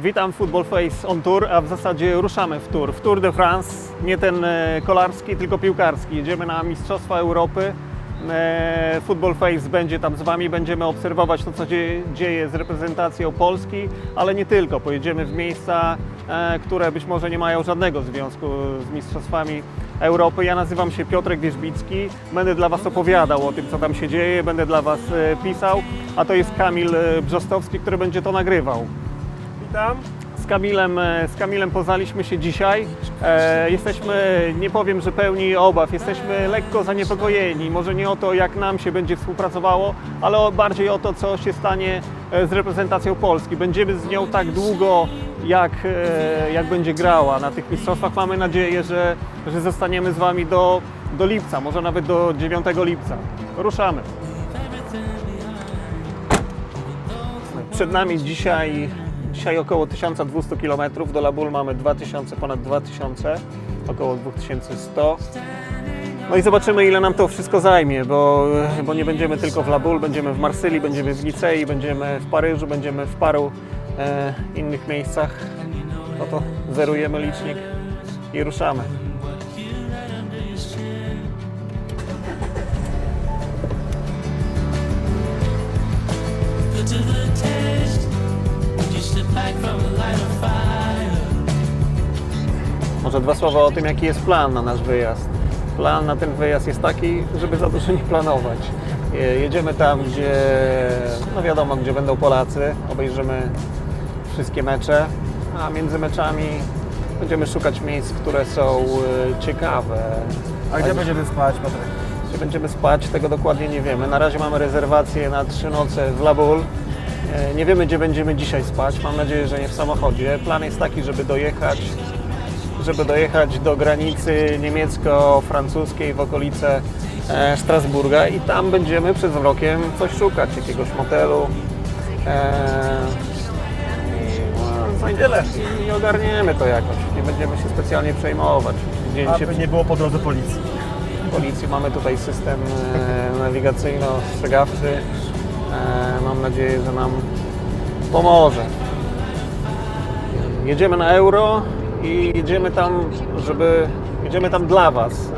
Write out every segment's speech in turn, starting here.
Witam Football Face on Tour, a w zasadzie ruszamy w tour. W Tour de France, nie ten e, kolarski, tylko piłkarski. Jedziemy na Mistrzostwa Europy. E, Football Face będzie tam z Wami, będziemy obserwować to, co dzieje, z reprezentacją Polski, ale nie tylko. Pojedziemy w miejsca, e, które być może nie mają żadnego związku z Mistrzostwami Europy. Ja nazywam się Piotrek Wierzbicki, będę dla Was opowiadał o tym, co tam się dzieje, będę dla Was pisał, a to jest Kamil Brzostowski, który będzie to nagrywał. Witam. Z Kamilem, e, z Kamilem poznaliśmy się dzisiaj. E, jesteśmy, nie powiem, że pełni obaw, jesteśmy lekko zaniepokojeni. Może nie o to, jak nam się będzie współpracowało, ale o, bardziej o to, co się stanie e, z reprezentacją Polski. Będziemy z nią tak długo, jak, e, jak będzie grała na tych mistrzostwach. Mamy nadzieję, że, że zostaniemy z Wami do, do lipca, może nawet do 9 lipca. Ruszamy. Przed nami dzisiaj, dzisiaj około 1200 km, do Labul mamy 2000, ponad 2000, około 2100. No i zobaczymy ile nam to wszystko zajmie, bo, bo nie będziemy tylko w Labul, będziemy w Marsylii, będziemy w Nicei, będziemy w Paryżu, będziemy w paru e, innych miejscach. No to zerujemy licznik i ruszamy. to the test. Może dwa słowa o tym, jaki jest plan na nasz wyjazd. Plan na ten wyjazd jest taki, żeby za dużo nie planować. Je- Jedziemy tam, gdzie, no wiadomo, gdzie będą Polacy, obejrzymy wszystkie mecze, a między meczami będziemy szukać miejsc, które są e, ciekawe. A gdzie będziemy spać, Patryk? Gdzie będziemy spać, tego dokładnie nie wiemy. Na razie mamy rezerwację na trzy noce w Labul. E, Nie wiemy, gdzie będziemy dzisiaj spać. Mam nadzieję, że nie w samochodzie. Plan jest taki, żeby dojechać, żeby dojechać do granicy niemiecko-francuskiej w okolice e, Strasburga i tam będziemy przed wrokiem coś szukać, jakiegoś motelu. E, i, no, za tyle. I ogarniemy to jakoś. Nie będziemy się specjalnie przejmować. Dzień się Aby nie było po drodze policji. policji. Mamy tutaj system nawigacyjno-strzegawczy. E, mam nadzieję, że nam pomoże. Jedziemy na euro i jedziemy tam, żeby jedziemy tam dla Was,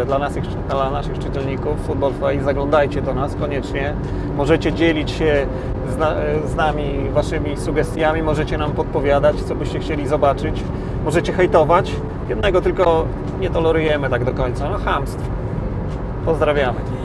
e, dla naszych, dla naszych czytelników Football Fight. Zaglądajcie do nas koniecznie. Możecie dzielić się z, na, z nami Waszymi sugestiami, możecie nam podpowiadać, co byście chcieli zobaczyć. Możecie hejtować. Jednego tylko nie tolerujemy tak do końca. No chamstwo. Pozdrawiamy.